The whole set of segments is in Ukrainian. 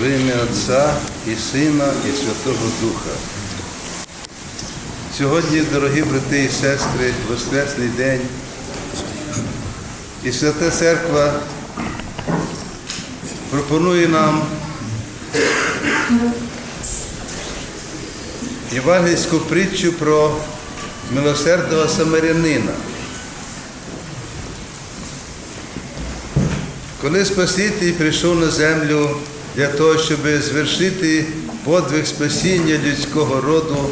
В ім'я Отця і Сина, і Святого Духа. Сьогодні, дорогі брати і сестри, Воскресний день. І Свята Церква пропонує нам євангельську притчу про милосердного самарянина. Коли Спаситель прийшов на землю для того, щоб звершити подвиг спасіння людського роду,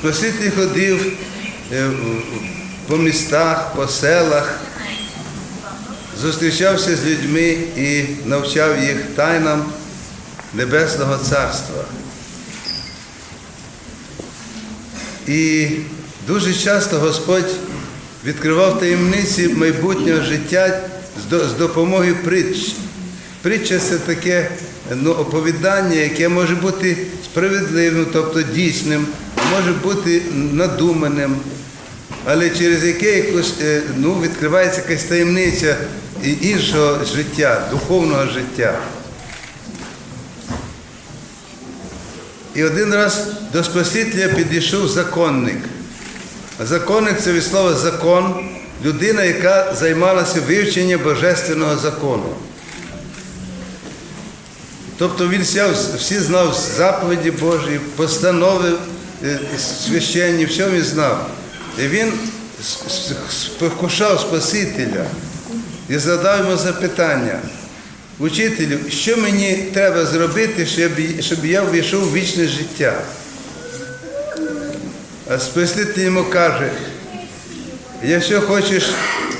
Спаситель ходив е, по містах, по селах, зустрічався з людьми і навчав їх тайнам Небесного Царства. І дуже часто Господь відкривав таємниці майбутнього життя з до- з допомогою притч. Притча це таке ну, оповідання, яке може бути справедливим, тобто дійсним, може бути надуманим, але через яке якось, е, ну, відкривається якась таємниця іншого життя, духовного життя. І один раз до Спасителя підійшов законник. Законник це від слова закон, людина, яка займалася вивченням божественного закону. Тобто він всі знав заповіді Божі, постанови е, священні, все він знав. І він спокушав Спасителя і задав йому запитання. Учителю, що мені треба зробити, щоб я ввійшов в вічне життя? А Спаситель йому каже, якщо хочеш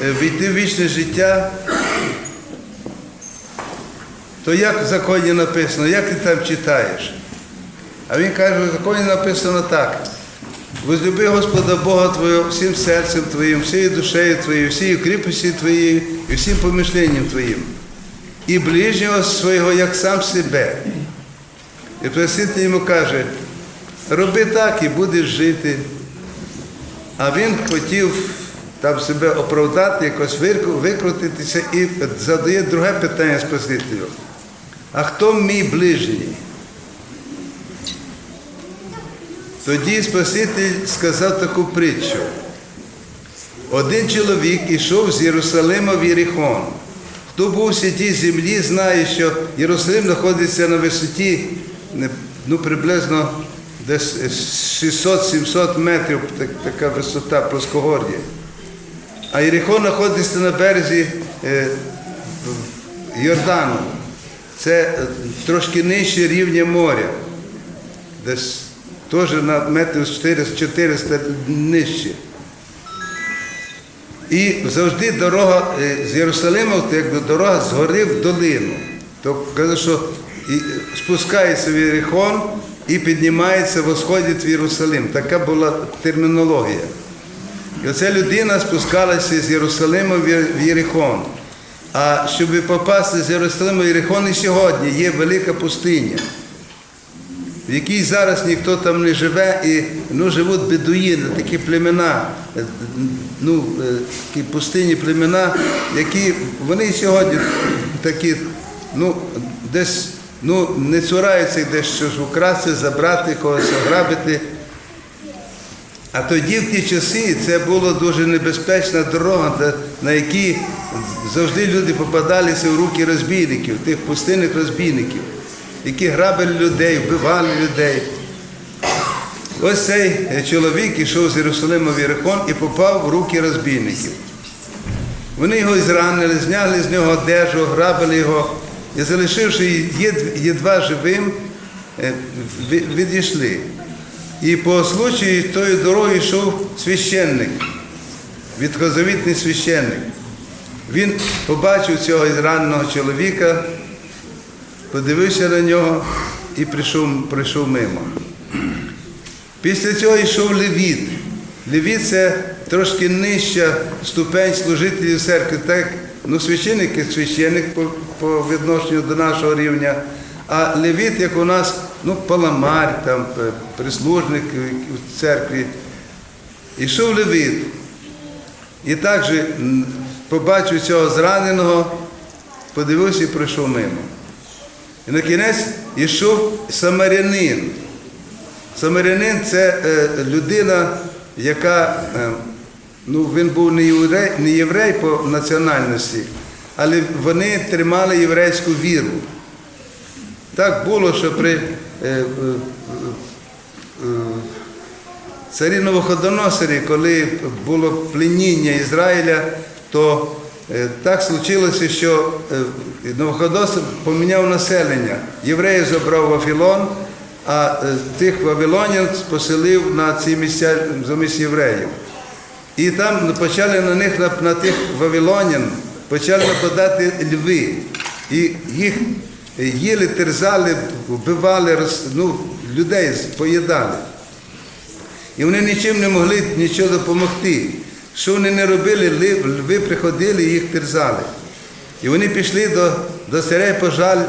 е, війти в вічне життя, то як в законі написано, як ти там читаєш? А він каже, в законі написано так. Возлюби Господа Бога Твого всім серцем Твоїм, всією душею Твоєю, всією кріпостю Твоєю і всім помишленням Твоїм. І ближнього свого, як сам себе. І Спаситель йому каже, роби так і будеш жити. А він хотів там себе оправдати, якось викрутитися і задає друге питання Спасителю. А хто мій ближній? Тоді Спаситель сказав таку притчу. Один чоловік ішов з Єрусалима в Єрихон. Хто був у святій землі, знає, що Єрусалим знаходиться на висоті ну, приблизно десь 600-700 метрів, так- така висота плоскогор'я. А Єрихон знаходиться на березі е, Йордану. Це е, трошки нижче рівня моря, десь теж на метрів 400 нижче. І завжди дорога е, з Єрусалима, то якби дорога з в долину. То каже, що спускається в Єрихон і піднімається, восходить в Єрусалим. Така була термінологія. І оця людина спускалася з Єрусалима в Єрихон. А щоб попасти з Єрусалима в Єрихон і сьогодні є велика пустиня, в якій зараз ніхто там не живе, і ну, живуть бедуїни, такі племена, е, ну, е, такі пустинні племена, які вони сьогодні такі, ну, десь ну, не цураються десь щось украсти, забрати, когось ограбити. А тоді в ті часи це була дуже небезпечна дорога, на якій завжди люди попадалися в руки розбійників, тих пустинних розбійників, які грабили людей, вбивали людей. Ось цей чоловік ішов з Єрусалима в Єрихон і попав в руки розбійників. Вони його зранили, зняли з нього одежу, грабили його і, залишивши єдва живим, е, відійшли. І по случаю тою дорогою йшов священник, відхозовітний священник. Він побачив цього зраненого чоловіка, подивився на нього і прийшов, прийшов мимо. Після цього йшов левіт. Левіт це трошки нижча ступень служителів церкви. Так, ну, священник як священник по, по відношенню до нашого рівня. А левіт, як у нас, ну, паламар, там, прислужник в церкві. Ішов левіт. І також м, побачив цього зраненого, подивився і пройшов мимо. І на кінець йшов самарянин. Самарянин це е, людина, яка е, ну, він був не єврей, не єврей по національності, але вони тримали єврейську віру. Так було, що при е, е, е, царі Новоходоносорі, коли було пленіння Ізраїля, то е, так случилося, що е, Новоходоносор поміняв населення. Євреїв забрав в Вавилон, а е, тих вавилонян поселив на ці місця замість євреїв. І там почали на них, на, на тих вавилонян, почали нападати льви. І їх їли, терзали, вбивали, ну, людей поїдали. І вони нічим не могли нічого допомогти. Що вони не робили, льви приходили і їх терзали. І вони пішли до, до царя і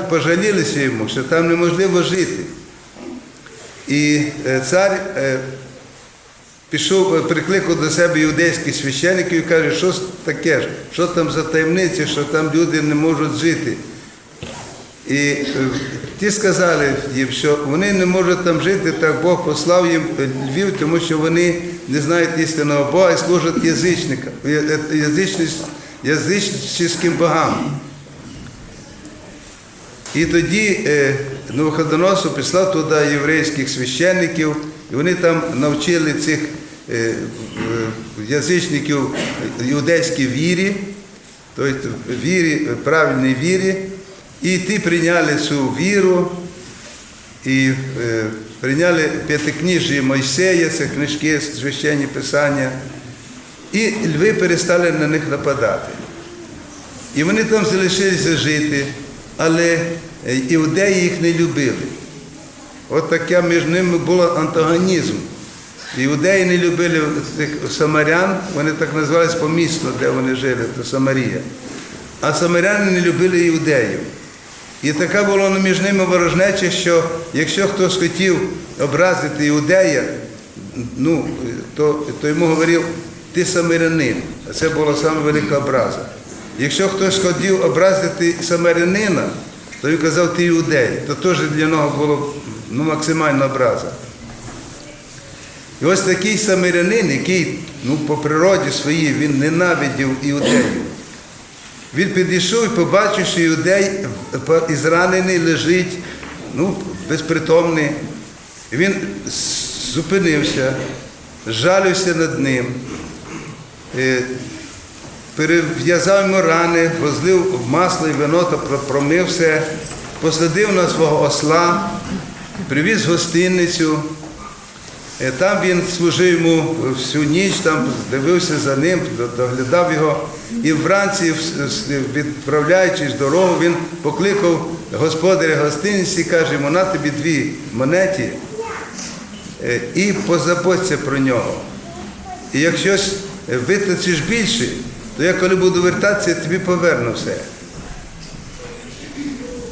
пожалілися йому, що там неможливо жити. І е, цар е, пішов, е, прикликав до себе іудейських священників і каже, що таке що там за таємниці, що там люди не можуть жити. І е, ті сказали їм, що вони не можуть там жити, так Бог послав їм Львів, тому що вони не знають істинного Бога і служать язичникам, е, е, язичницьким богам. І тоді Новоходоносор післав туди єврейських священників, і вони там навчили цих язичників іудейській вірі, тобто вірі, правильній вірі, і ті прийняли цю віру і е, прийняли п'ятикніжжя Мойсея, це книжки, священні писання, і льви перестали на них нападати. І вони там залишилися жити, але е, іудеї їх не любили. От таке між ними був антагонізм. Іудеї не любили цих самарян, вони так називались по місту, де вони жили, то Самарія. А самаряни не любили іудеїв. І така була між ними ворожнеча, що якщо хтось хотів образити іудея, ну, то, то йому говорив, ти самарянин. А це була саме велика образа. Якщо хтось хотів образити самарянина, то він казав, ти іудей, то теж для нього було ну, максимальна образа. І ось такий самарянин, який ну, по природі своїй він ненавидів іудеїв. Він підійшов і побачив, що іудей ізранений лежить, ну, безпритомний. Він зупинився, жалився над ним, е, перев'язав йому рани, возлив масло і вино та про- промив все, посадив на свого осла, привіз гостинницю. Е, Там він служив йому всю ніч, там дивився за ним, доглядав його. І вранці, відправляючись дорогу, він покликав господаря гостиниці каже йому, на тобі дві монеті е, і позаботься про нього. І якщо ж витратиш більше, то я коли буду вертатися, я тобі поверну все.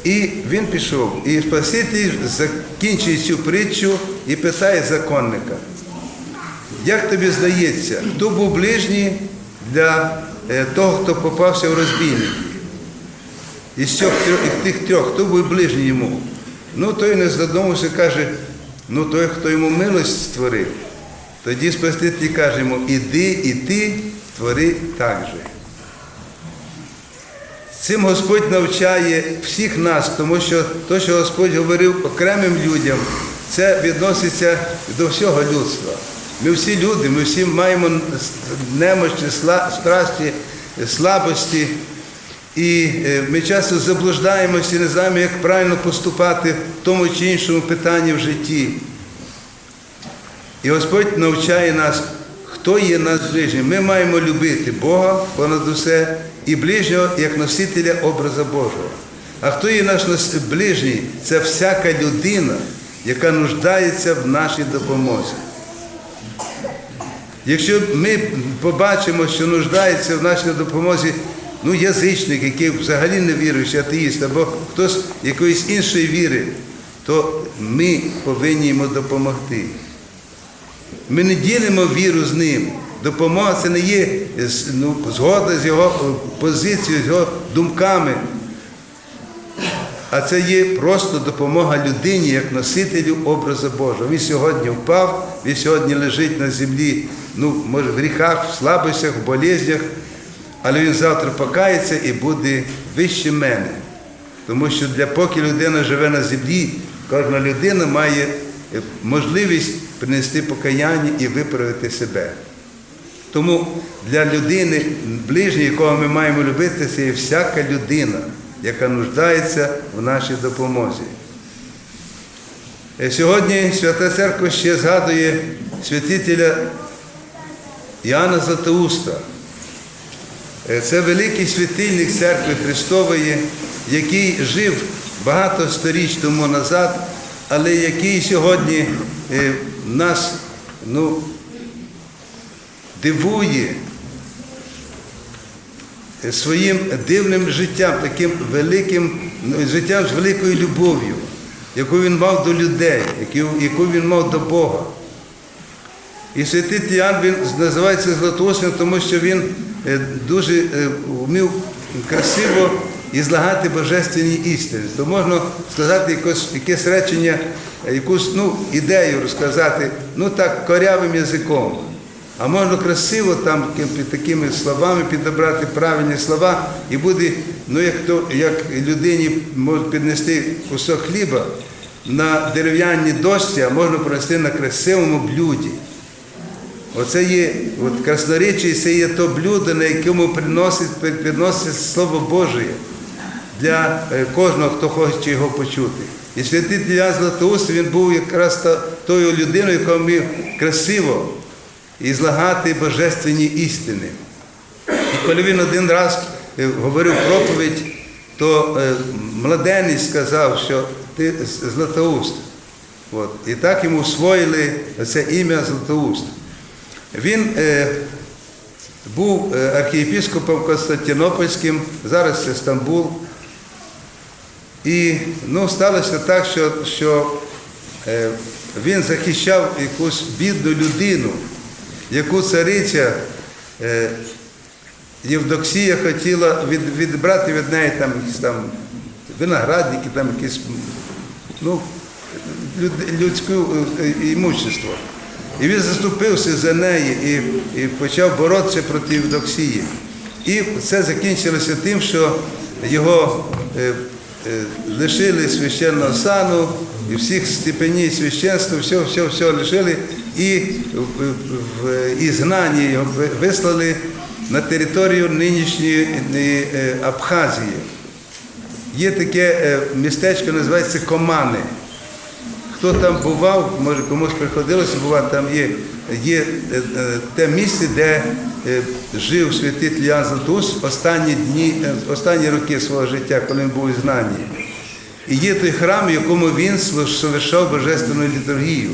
І він пішов. І Спаситель закінчує цю притчу і питає законника, як тобі здається, хто був ближній для е, того, хто попався в розбійник? Із тих трьох, хто був ближній йому? Ну, той не задумався, каже, ну той, хто йому милость створив. Тоді Спаситель каже йому, іди і ти твори так же. Цим Господь навчає всіх нас, тому що те, що Господь говорив окремим людям, це відноситься до всього людства. Ми всі люди, ми всі маємо немощі, страсті, слабості. І е, ми часто заблуждаємося і не знаємо, як правильно поступати в тому чи іншому питанні в житті. І Господь навчає нас, хто є наш ближній. Ми маємо любити Бога понад усе і ближнього як носителя образа Божого. А хто є наш ближній? Це всяка людина, яка нуждається в нашій допомозі. Якщо ми побачимо, що нуждається в нашій допомозі ну, язичник, який взагалі не віруючий, атеїст, або хтось якоїсь іншої віри, то ми повинні йому допомогти. Ми не ділимо віру з ним. Допомога це не є ну, згода з його позицією, з його думками. а це є просто допомога людині як носителю образу Божого. Він сьогодні впав, він сьогодні лежить на землі, ну, може, в гріхах, в слабостях, в болезнях, але він завтра покається і буде вище мене. Тому що для поки людина живе на землі, кожна людина має е, можливість принести покаяння і виправити себе. Тому для людини, ближньої, якого ми маємо любити, це є всяка людина, яка нуждається в нашій допомозі. Е, Сьогодні Свята Церква ще згадує святителя Іоанна Златоуста. Е, Це великий святильник церкви Христової, який жив багато сторіч тому назад, але який сьогодні е, нас ну, дивує своїм дивним життям, таким великим ну, життям з великою любов'ю, яку він мав до людей, яку- він мав до Бога. І святий Тіан він називається Златоустим, тому що він е, дуже е, вмів красиво ізлагати божественні істини. То можна сказати якось, якесь речення, якусь ну, ідею розказати, ну так, корявим язиком. А можна красиво там під такими словами підібрати правильні слова, і буде, ну як то, як людині може піднести кусок хліба на дерев'яній дошці, а можна принести на красивому блюді. Оце є от красноречі, це є то блюдо, на якому приносить, приносить Слово Боже для е, кожного, хто хоче його почути. І святий Ілля Златоуст, він був якраз тою людиною, яка вмів красиво ізлагати божественні істини. І коли він один раз е, говорив проповідь, то е, младенець сказав, що ти Златоуст. От. І так йому освоїли це ім'я Златоуст. Він е, був е, архієпіскопом Константинопольським, зараз це Стамбул. І ну, сталося так, що, що е, він захищав якусь бідну людину, яку цариця е, Євдоксія хотіла від, відбрати від неї там, якісь там виноградники, там якісь ну, люд, людське імущество. І він заступився за неї і, і почав боротися проти Євдоксії. І це закінчилося тим, що його е, е, лишили священного сану і всіх степенів священства, все, все, все лишили, і в, ізгнанні вислали на територію нинішньої е, Абхазії. Є таке е, містечко, називається Комани. Хто там бував, може комусь приходилося бувати, там є, є е, те місце, де жив святитель Ян Златоуст останні дні, останні роки свого життя, коли він був у знанні. І є той храм, в якому він совершав божественну літургію,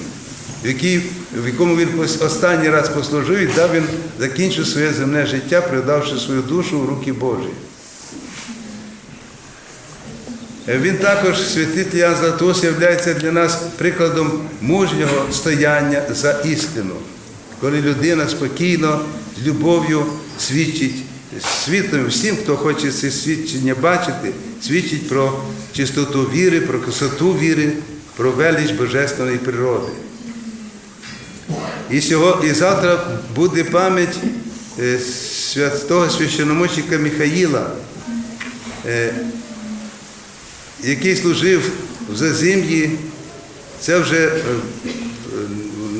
в, якому він останній раз послужив і дав він закінчив своє земне життя, передавши свою душу в руки Божі. Він також, святитель Ян Златоуст, є для нас прикладом мужнього стояння за істину, коли людина спокійно, з любов'ю свідчить світом всім, хто хоче це свідчення бачити, свідчить про чистоту віри, про красоту віри, про велич божественної природи. І, сього, і завтра буде пам'ять е, святого священомучника Михаїла, е, який служив в Зазим'ї, це вже е,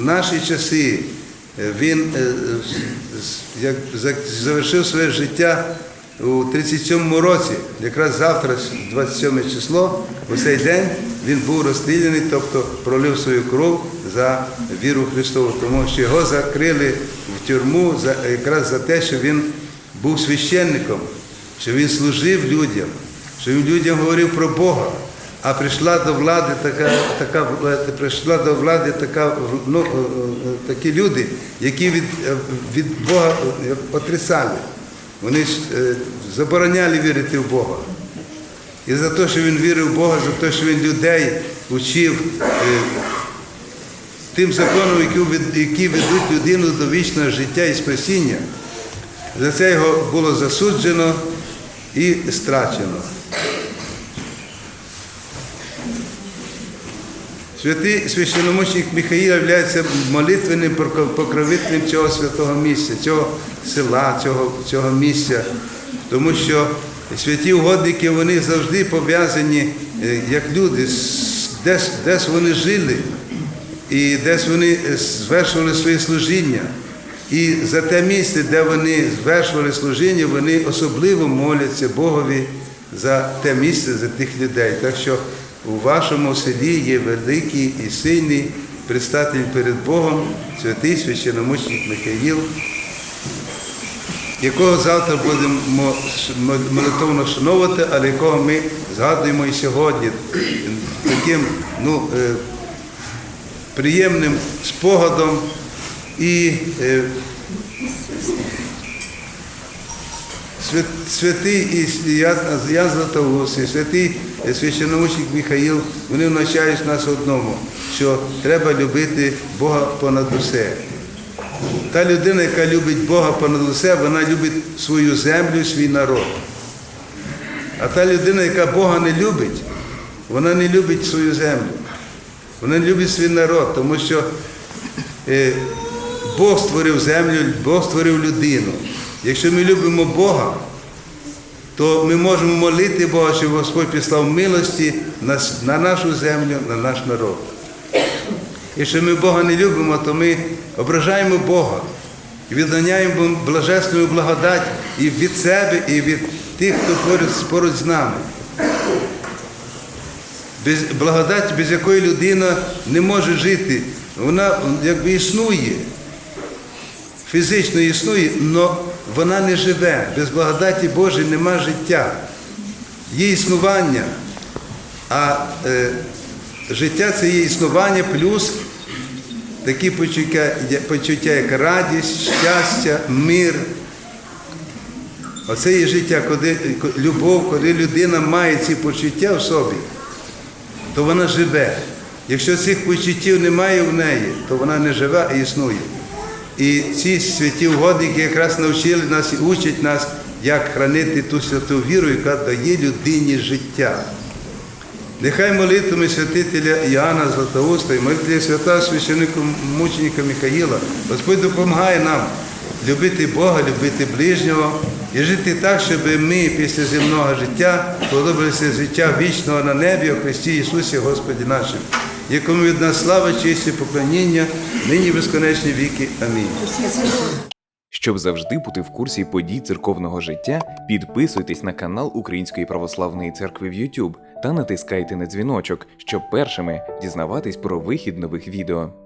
в наші часи. Він як завершив своє життя у 37-му році, якраз завтра, 27 число, у цей день він був розстріляний, тобто пролив свою кров за віру Христову, тому що його закрили в тюрму якраз за те, що він був священником, що він служив людям, що він людям говорив про Бога. А прийшла до влади така, така прийшла до влади така, ну, е, е, такі люди, які від, від Бога е, отрицали. Вони ж е, забороняли вірити в Бога. І за те, що він вірив в Бога, за те, що він людей учив е, тим законом, які ведуть людину до вічного життя і спасіння, за це його було засуджено і страчено. Святий священномучник Михаїл є молитвенним покровителем цього святого місця, цього села, цього, цього місця. Тому що святі угодники вони завжди пов'язані е, як люди, десь, десь вони жили, і десь вони е, звершували своє служіння. І за те місце, де вони звершували служіння, вони особливо моляться Богові за те місце, за тих людей. Так що у вашому селі є великий і сильний предстатель перед Богом, святий священомучник Михаїл, якого завтра будемо молитовно шановувати, але якого ми згадуємо і сьогодні. Таким ну, е, приємним спогадом і е, святий і Ян Златоуст, і святий е, Михаїл, вони навчають нас одному, що треба любити Бога понад усе. Та людина, яка любить Бога понад усе, вона любить свою землю, свій народ. А та людина, яка Бога не любить, вона не любить свою землю. Вона не любить свій народ, тому що е, Бог створив землю, Бог створив людину. Якщо ми любимо Бога, то ми можемо молити Бога, щоб Господь післав милості на, нашу землю, на наш народ. Якщо ми Бога не любимо, то ми ображаємо Бога відганяємо блажественну благодать і від себе, і від тих, хто поруч, поруч з нами. Без благодать, без якої людина не може жити, вона якби існує, фізично існує, але вона не живе. Без благодаті Божої нема життя. Є існування, а е, життя це є існування плюс такі почуття, почуття, як радість, щастя, мир. Оце є життя, коли любов, коли людина має ці почуття в собі, то вона живе. Якщо цих почуттів немає в неї, то вона не живе, а існує. І ці святі угодники якраз навчили нас і учать нас, як хранити ту святу віру, яка дає людині життя. Нехай молитвами святителя Іоанна Златоуста і молитві свята священника мученика Михаїла, Господь допомагає нам любити Бога, любити ближнього і жити так, щоб ми після земного життя подобалися життя вічного на небі у Христі Ісусі Господі нашим, якому від нас слава, честь і поклоніння, нині безконечні віки. Амінь. Щоб завжди бути в курсі подій церковного життя, підписуйтесь на канал Української православної церкви в YouTube та натискайте на дзвіночок, щоб першими дізнаватись про вихід нових відео.